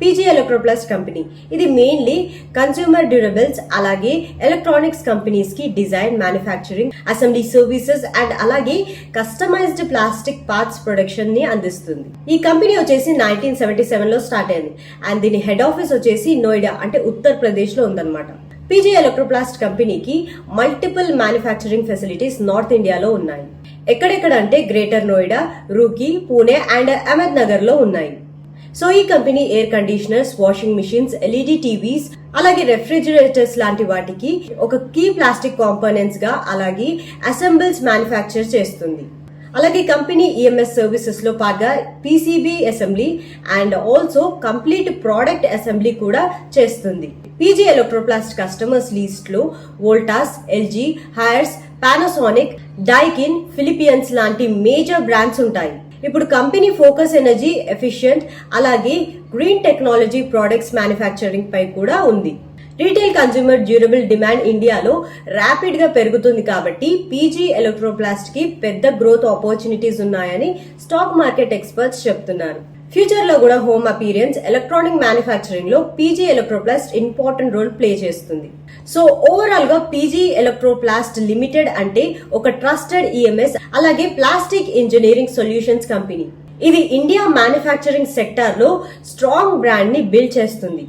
PG ఎలక్ట్రోప్లస్ company ఇది mainly consumer durables అలాగే electronics కంపెనీస్కి design manufacturing assembly services and అలాగే కస్టమైజ్డ్ ప్లాస్టిక్ పార్ట్స్ ప్రొడక్షన్ని అందిస్తుంది. ఈ కంపెనీ వచ్చేసి నైన్టీన్ సెవెంటీ సెవెన్లో స్టార్ట్ అయింది. అండ్ దీని హెడ్ ఆఫీస్ వచ్చేసి నోయిడా అంటే ఉత్తరప్రదేశ్లో ఉందన్నమాట. పీజీ ఎలక్ట్రోప్లాస్ట్ కంపెనీకి మల్టిపుల్ మ్యానుఫ్యాక్చరింగ్ ఫెసిలిటీస్ నార్త్ ఇండియాలో ఉన్నాయి. ఎక్కడెక్కడ అంటే గ్రేటర్ నోయిడా రూకీ పూణే అండ్ అహ్మద్ నగర్లో ఉన్నాయి. సో ఈ company air conditioners washing machines LED TVs అలాగే రెఫ్రిజిరేటర్స్ లాంటి వాటికి ఒక కీ ప్లాస్టిక్ కాంపోనెంట్స్గా అలాగే అసెంబుల్స్ మ్యానుఫ్యాక్చర్ చేస్తుంది. అలాగే కంపెనీ ఈఎంఎస్ సర్వీసెస్లో పాటుగా PCB assembly and also complete product assembly కూడా చేస్తుంది. పీజీ ఎలక్ట్రోప్లాస్ట్ కస్టమర్స్ లిస్ట్లో Voltas LG Haier's Panasonic Daikin Philips లాంటి మేజర్ బ్రాండ్స్ ఉంటాయి. ఇప్పుడు కంపెనీ ఫోకస్ ఎనర్జీ ఎఫిషియంట్ అలాగే గ్రీన్ టెక్నాలజీ ప్రొడక్ట్స్ మ్యానుఫ్యాక్చరింగ్ పై కూడా ఉంది. రీటైల్ కన్స్యూమర్ డ్యూరబుల్ డిమాండ్ ఇండియాలో ర్యాపిడ్గా పెరుగుతుంది కాబట్టి పీజీ ఎలక్ట్రోప్లాస్ట్కి పెద్ద గ్రోత్ ఆపర్చునిటీస్ ఉన్నాయని స్టాక్ మార్కెట్ ఎక్స్పర్ట్స్ చెప్తున్నారు. ఫ్యూచర్లో కూడా home appliances electronic మ్యానుఫ్యాక్చరింగ్లో PG Electroplast important role play చేస్తుంది. సో ఓవరాల్గా పీజీ ఎలక్ట్రోప్లాస్ట్ లిమిటెడ్ అంటే ఒక ట్రస్టెడ్ ఈఎంఎస్ అలాగే ప్లాస్టిక్ ఇంజనీరింగ్ సొల్యూషన్స్ కంపెనీ. ఇది ఇండియా మ్యానుఫ్యాక్చరింగ్ సెక్టార్లో స్ట్రాంగ్ బ్రాండ్ని బిల్డ్ చేస్తుంది.